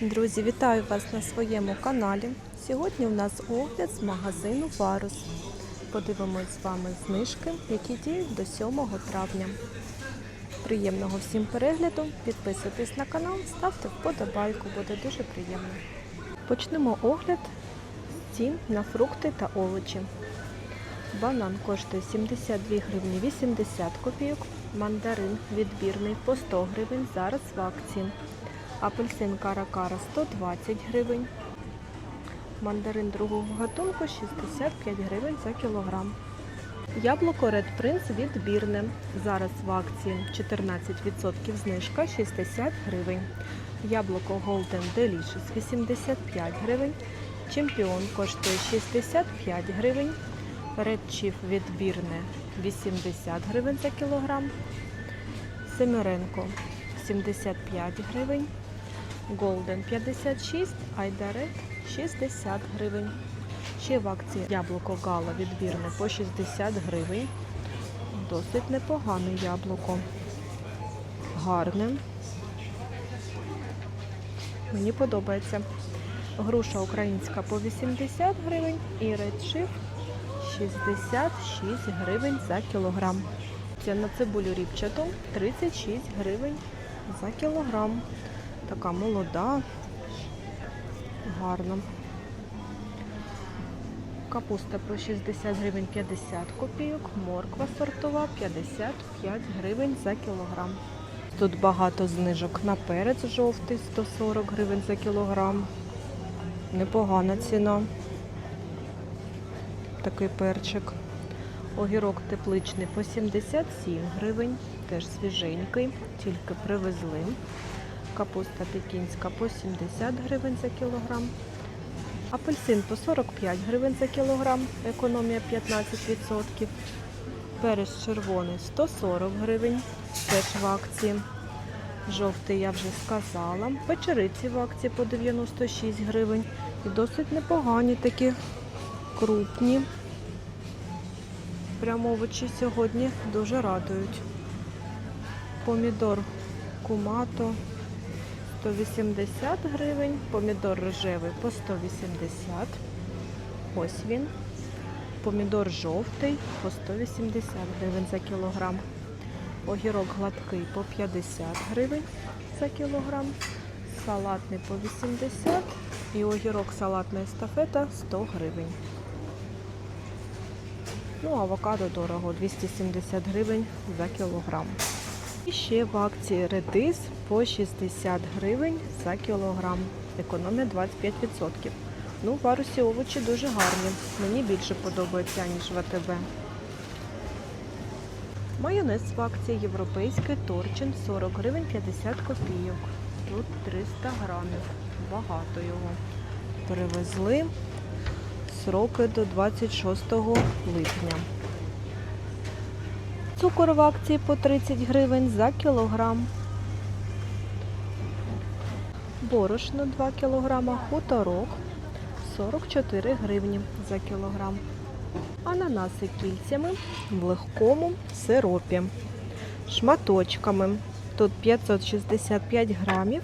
Друзі, вітаю вас на своєму каналі. Сьогодні у нас огляд з магазину Варус. Подивимось з вами знижки, які діють до 7 травня. Приємного всім перегляду, підписуйтесь на канал, ставте вподобайку, буде дуже приємно. Почнемо огляд цін на фрукти та овочі. Банан коштує 72 гривні 80 копійок, мандарин відбірний по 100 гривень, зараз в акції. Апельсин Каракара 120 гривень. Мандарин другого гатунку 65 гривень за кілограм. Яблуко Red Prince відбірне. Зараз в акції 14% знижка 60 гривень. Яблуко Golden Delicious 85 гривень. Чемпіон коштує 65 гривень. Red Chief відбірне 80 гривень за кілограм. Семеренко 75 гривень. Golden 56, Айдарет 60 гривень. Ще в акції яблуко Гала відбірне по 60 гривень. Досить непогане яблуко. Гарне. Мені подобається. Груша українська по 80 гривень і Red 66 гривень за кілограм. Це на цибулю ріпчату 36 гривень за кілограм. Така молода, гарна. Капуста по 60 гривень 50 копійок, морква сортова 55 гривень за кілограм. Тут багато знижок на перець жовтий 140 гривень за кілограм. Непогана ціна. Такий перчик. Огірок тепличний по 77 гривень, теж свіженький, тільки привезли. Капуста пекінська по 70 гривень за кілограм. Апельсин по 45 гривень за кілограм, економія 15%. Перець червоний 140 гривень, теж в акції. Жовтий я вже сказала. Печериці в акції по 96 гривень. І досить непогані такі крупні. Прямо овочі сьогодні дуже радують. Помідор кумато 180 гривень, помідор рожевий по 180. Ось він. Помідор жовтий по 180 гривень за кілограм. Огірок гладкий по 50 гривень за кілограм. Салатний по 80 і огірок салатна естафета 100 гривень. Ну, авокадо дорого 270 гривень за кілограм. І ще в акції редис по 60 гривень за кілограм. Економія 25%. Ну, в варусі овочі дуже гарні. Мені більше подобається, ніж в АТБ. Майонез в акції європейський торчин 40 гривень 50 копійок. Тут 300 грамів. Багато його. Привезли сроки до 26 липня. Цукор в акції по 30 гривень за кілограм. Борошно 2 кілограма, хуторок 44 гривні за кілограм. Ананаси кільцями в легкому сиропі. Шматочками. Тут 565 грамів,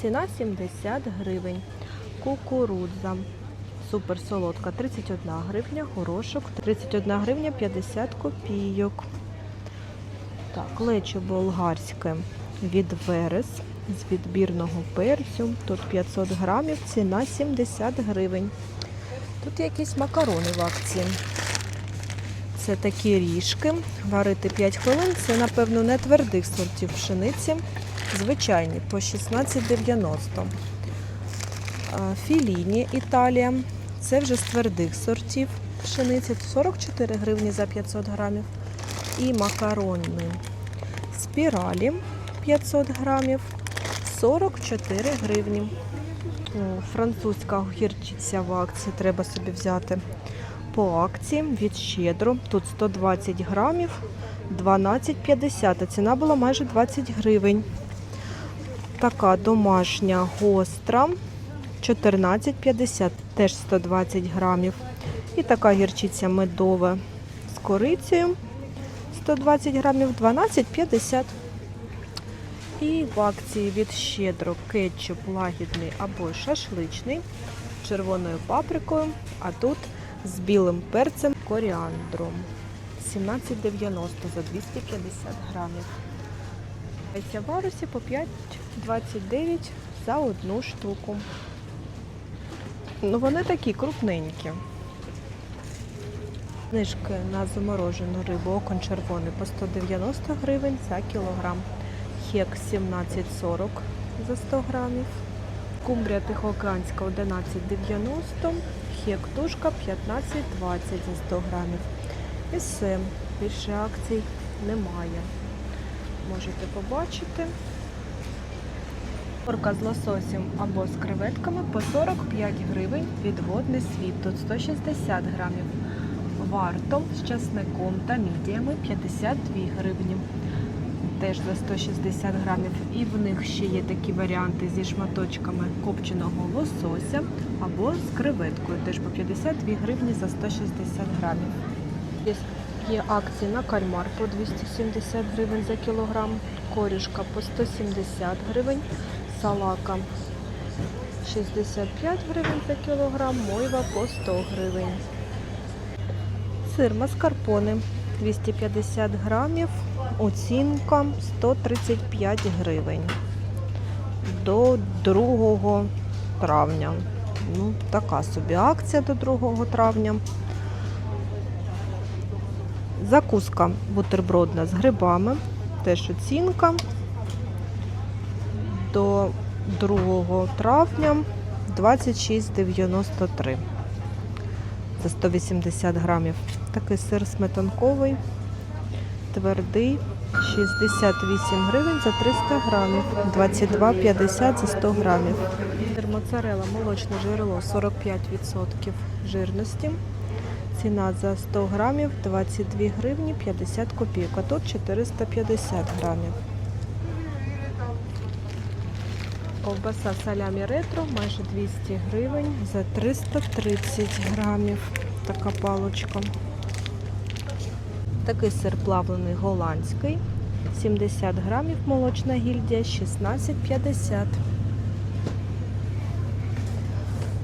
ціна 70 гривень. Кукурудза. Супер солодка 31 гривня, горошок 31 гривня 50 копійок. Так, лечо болгарське від Верес з відбірного перцю. Тут 500 грамів, ціна 70 гривень. Тут якісь макарони в акції. Це такі ріжки. Варити 5 хвилин. Це, напевно, не твердих сортів пшениці. Звичайні по 16,90. Філіні Італія. Це вже з твердих сортів пшениці. 44 гривні за 500 грамів. І макарони спіралі 500 грамів 44 гривні. Французька гірчиця в акції треба собі взяти по акції від щедро. Тут 120 грамів 12,50. А ціна була майже 20 гривень. Така домашня гостра 14,50, теж 120 грамів. І така гірчиця медова з корицею 120 грамів 12,50. І в акції від щедро кетчуп лагідний або шашличний з червоною паприкою, а тут з білим перцем коріандром. 17,90 за 250 грамів. Яйця варусі по 5,29 за одну штуку. Ну, вони такі крупненькі. Знижки на заморожену рибу окон червоний по 190 гривень за кілограм. Хек 17,40 за 100 грамів. Кумбрія тихоокеанська 11,90. Хек тушка 15,20 за 100 грамів. І все. Більше акцій немає. Можете побачити. Порка з лососем або з креветками по 45 гривень від водний світ. Тут 160 грамів. Варто з часником та мідіями 52 гривні. Теж за 160 грамів. І в них ще є такі варіанти зі шматочками копченого лосося або з креветкою. Теж по 52 гривні за 160 грамів. Є акції на кальмар по 270 гривень за кілограм, корішка по 170 гривень, салака 65 гривень за кілограм, мойва по 100 гривень. Сир маскарпоне 250 грамів, оцінка 135 гривень до 2 травня. Ну, така собі акція до 2 травня. Закуска бутербродна з грибами. Теж оцінка до 2 травня 26,93 за 180 грамів. Такий сир сметанковий, твердий, 68 гривень за 300 грамів, 22,50 за 100 грамів. Сир моцарела, молочне джерело 45% жирності. Ціна за 100 грамів 22 гривні 50 копійок, а тут 450 грамів. Ковбаса салямі ретро майже 200 гривень за 330 грамів. Така палочка. Такий сир плавлений голландський. 70 грамів молочна гільдія 16,50.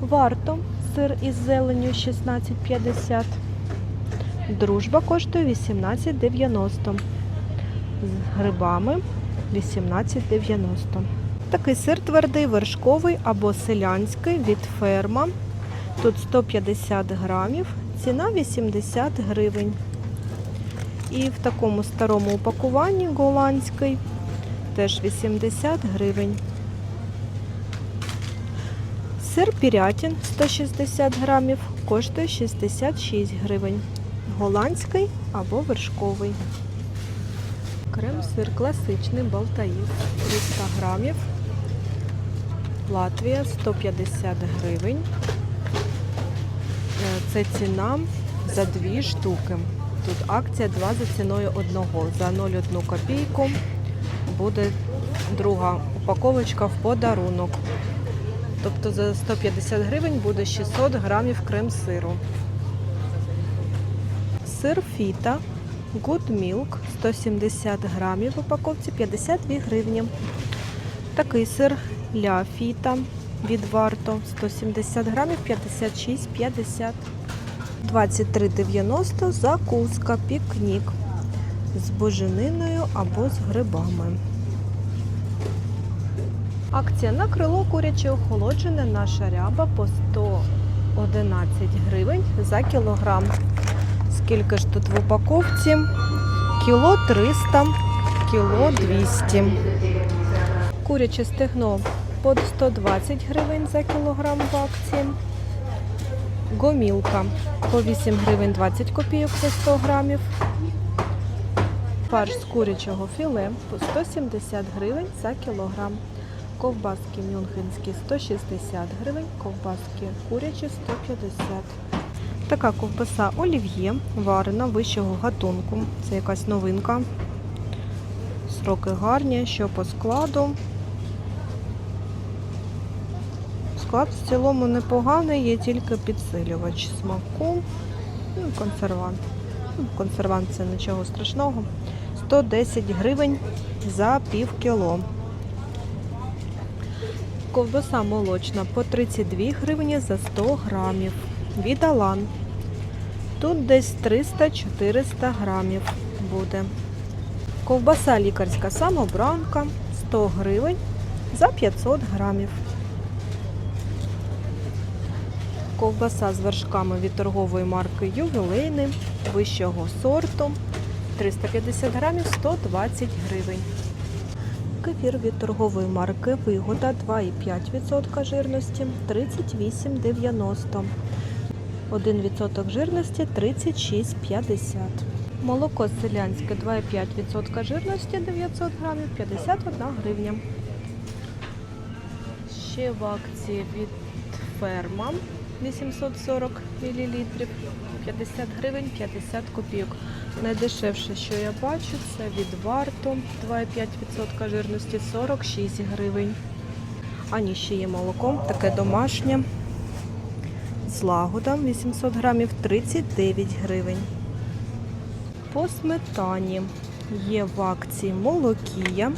Варто сир із зеленю 16,50. Дружба коштує 18,90. З грибами 18,90. Такий сир твердий, вершковий або селянський від ферма. Тут 150 грамів, ціна 80 гривень. І в такому старому упакуванні голландський теж 80 гривень. Сир пірятін 160 грамів коштує 66 гривень. Голландський або вершковий. Крем-сир класичний Балтаїв 300 грамів. Латвія 150 гривень. Е, Це ціна за дві штуки. Тут акція 2 за ціною одного. За 0,1 копійку буде друга упаковочка в подарунок. Тобто за 150 гривень буде 600 грамів крем-сиру. Сир фіта Good Milk 170 грамів в упаковці 52 гривні. Такий сир ля фіта від варто 170 грамів 56,50. 23,90 закуска пікнік з бужениною або з грибами. Акція на крило куряче охолоджене наша ряба по 111 гривень за кілограм. Скільки ж тут в упаковці? Кіло 300, кіло 200. Куряче стегно по 120 гривень за кілограм в акції. Гомілка по 8 гривень 20 копійок за 100 грамів. Фарш з курячого філе по 170 гривень за кілограм. Ковбаски мюнхенські 160 гривень, ковбаски курячі 150. Така ковбаса олів'є, варена вищого гатунку. Це якась новинка. Сроки гарні, що по складу. Склад в цілому непоганий, є тільки підсилювач смаку. Ну, консервант. Ну, Консервант це нічого страшного. 110 гривень за пів кіло. Ковбаса молочна по 32 гривні за 100 грамів. Від Алан. Тут десь 300-400 грамів буде. Ковбаса лікарська самобранка 100 гривень за 500 грамів. Ковбаса з вершками від торгової марки Ювілейни вищого сорту 350 грамів 120 гривень. Кефір від торгової марки Вигода 2,5% жирності 38,90. 1% жирності 36,50. Молоко селянське 2,5% жирності 900 грамів 51 гривня. Ще в акції від ферма 840 мл 50 гривень 50 копійок. Найдешевше, що я бачу, це від варту 2,5% жирності 46 гривень. А ні, ще є молоко, таке домашнє. З лагодом 800 грамів 39 гривень. По сметані є в акції молокія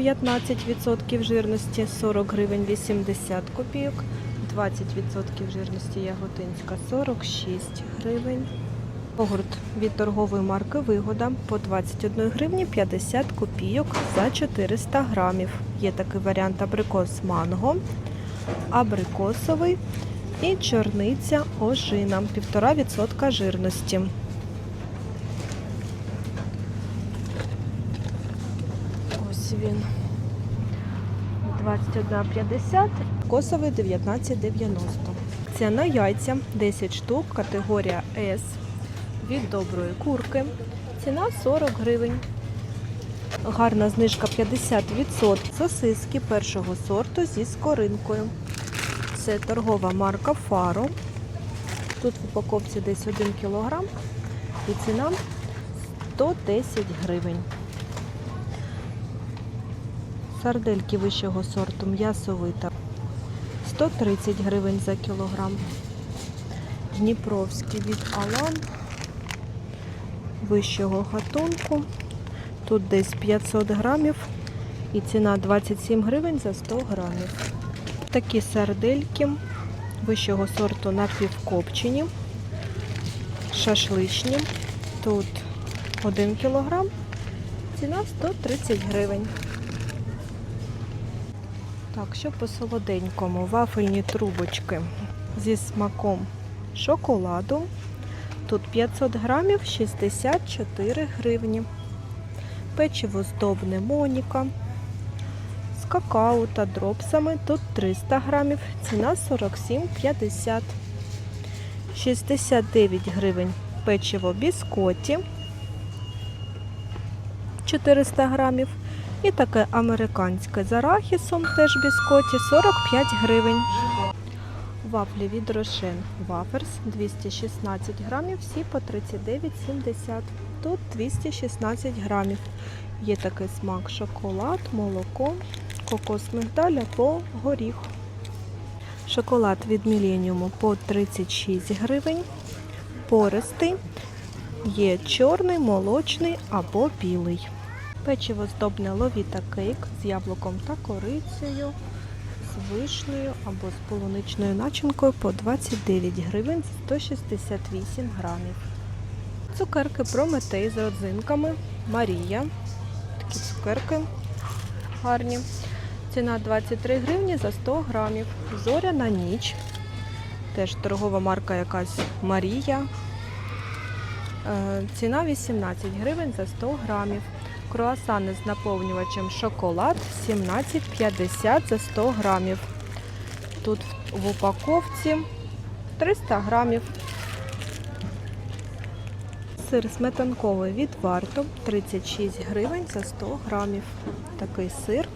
15% жирності 40 гривень 80 копійок. 20% жирності яготинська 46 гривень. Йогурт від торгової марки Вигода по 21 гривні 50 копійок за 400 грамів. Є такий варіант абрикос манго, абрикосовий і чорниця ожина 1,5% жирності. Ось він. 21,50, косовий 19,90. Ціна яйця 10 штук, категорія С від доброї курки. Ціна 40 гривень. Гарна знижка 50%. Сосиски першого сорту зі скоринкою. Це торгова марка Фаро. Тут в упаковці десь 1 кг і ціна 110 гривень. Сардельки вищого сорту м'ясовита 130 гривень за кілограм. Дніпровський від Алан вищого гатунку. Тут десь 500 грамів і ціна 27 гривень за 100 грамів. Такі сардельки вищого сорту напівкопчені, шашличні. Тут 1 кілограм, ціна 130 гривень. Так, що по солоденькому, вафельні трубочки зі смаком шоколаду. Тут 500 грамів 64 гривні. Печиво здобне Моніка. З какао та дропсами тут 300 грамів. Ціна 47,50. 69 гривень печиво біскоті 400 грамів. І таке американське з арахісом, теж біскоті 45 гривень. Вафлі від Рошен Ваферс 216 грамів, всі по 39,70. Тут 216 грамів. Є такий смак шоколад, молоко, кокос мигдаль або горіх. Шоколад від Міленіуму по 36 гривень. Пористий. Є чорний, молочний або білий. Печиво здобне ловіта кейк з яблуком та корицею, з вишнею або з полуничною начинкою по 29 гривень 168 грамів. Цукерки Прометей з родзинками Марія. Такі цукерки гарні. Ціна 23 гривні за 100 грамів. Зоряна ніч. Теж торгова марка якась Марія. Е, Ціна 18 гривень за 100 грамів. Круасани з наповнювачем шоколад 17,50 за 100 грамів. Тут в упаковці 300 грамів. Сир сметанковий від варту 36 гривень за 100 грамів. Такий сир.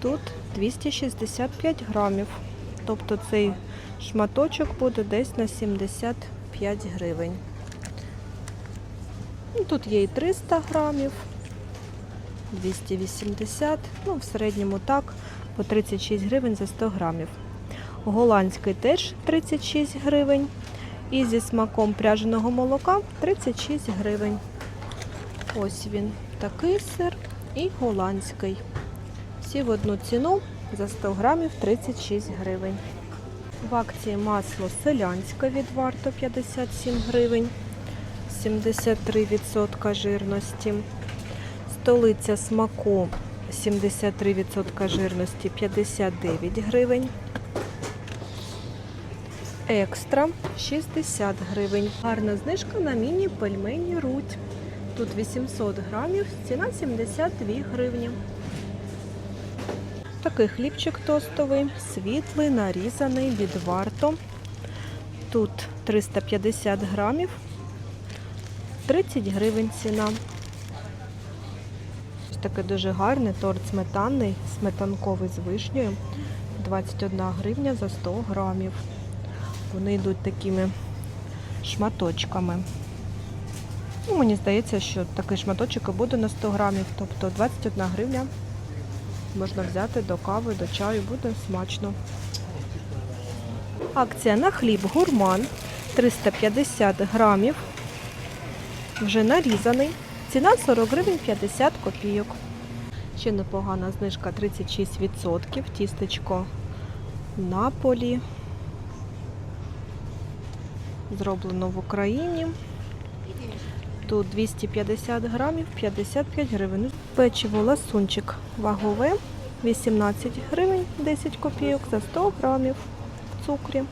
Тут 265 грамів. Тобто цей шматочок буде десь на 75 гривень. Тут є і 300 грамів, 280, ну в середньому так, по 36 гривень за 100 грамів. Голландський теж 36 гривень. І зі смаком пряженого молока 36 гривень. Ось він такий сир і голландський. Всі в одну ціну за 100 грамів 36 гривень. В акції масло селянське від варто 57 гривень, 73% жирності. Столиця смаку 73% жирності 59 гривень. Екстра 60 гривень. Гарна знижка на міні пельмені руть. Тут 800 грамів, ціна 72 гривні. Такий хлібчик тостовий, світлий, нарізаний від варто. Тут 350 грамів, 30 гривень ціна. Такий дуже гарний торт сметанний, сметанковий з вишнею. 21 гривня за 100 грамів. Вони йдуть такими шматочками. Ну, мені здається, що такий шматочок і буде на 100 грамів, тобто 21 гривня можна взяти до кави, до чаю, буде смачно. Акція на хліб гурман 350 грамів. Вже нарізаний. Ціна 40 гривень 50 копійок. Ще непогана знижка 36%. Тістечко Наполі. Зроблено в Україні. Тут 250 грамів, 55 гривень. Печиво ласунчик вагове 18 гривень 10 копійок за 100 грамів в цукрі.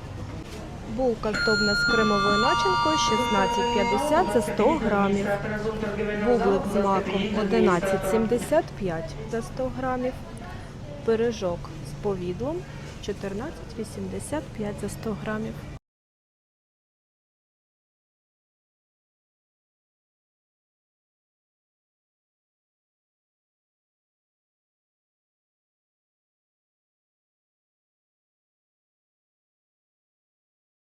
Булка тобна з кремовою начинкою 16,50 за 100 грамів. Бублик з маком 11,75 за 100 грамів. Пиріжок з повідлом 14,85 за 100 грамів.